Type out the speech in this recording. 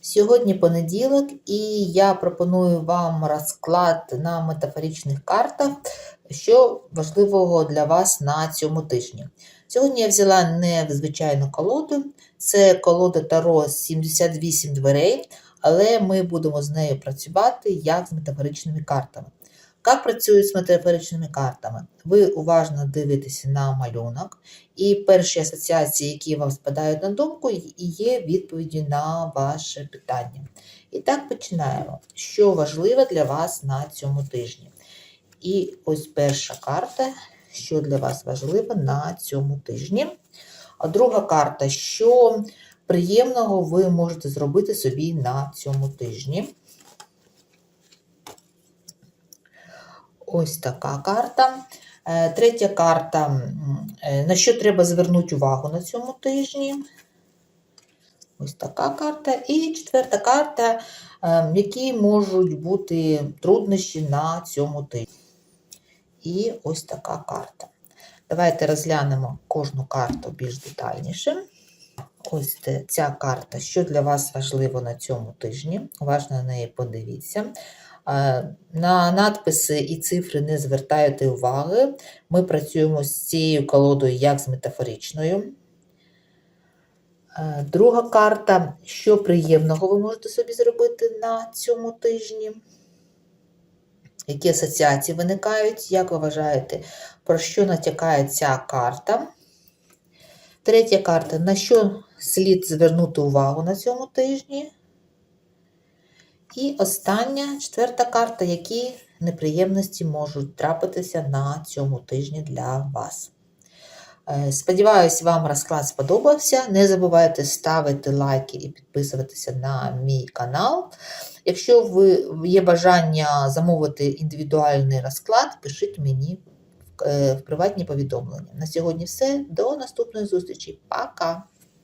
Сьогодні понеділок, і я пропоную вам розклад на метафоричних картах, що важливого для вас на цьому тижні. Сьогодні я взяла незвичайну колоду, це колода Таро 78 дверей, але ми будемо з нею працювати як з метафоричними картами. Як працюють з метафоричними картами? Ви уважно дивитеся на малюнок, і перші асоціації, які вам спадають на думку, є відповіді на ваше питання. І так починаємо. Що важливо для вас на цьому тижні? І ось перша карта, що для вас важливо на цьому тижні. А друга карта, що приємного ви можете зробити собі на цьому тижні. Ось така карта. Е, Третя карта, е, на що треба звернути увагу на цьому тижні. Ось така карта. І четверта карта, е, які можуть бути труднощі на цьому тижні. І ось така карта. Давайте розглянемо кожну карту більш детальніше. Ось ця карта, що для вас важливо на цьому тижні. Уважно на неї подивіться. На надписи і цифри не звертайте уваги. Ми працюємо з цією колодою як з метафоричною. Друга карта, що приємного ви можете собі зробити на цьому тижні. Які асоціації виникають, як ви вважаєте, про що натякає ця карта? Третя карта, на що слід звернути увагу на цьому тижні? І остання, четверта карта, які неприємності можуть трапитися на цьому тижні для вас. Е, Сподіваюсь, вам розклад сподобався. Не забувайте ставити лайки і підписуватися на мій канал. Якщо ви є бажання замовити індивідуальний розклад, пишіть мені е, в приватні повідомлення. На сьогодні все. До наступної зустрічі. Пока!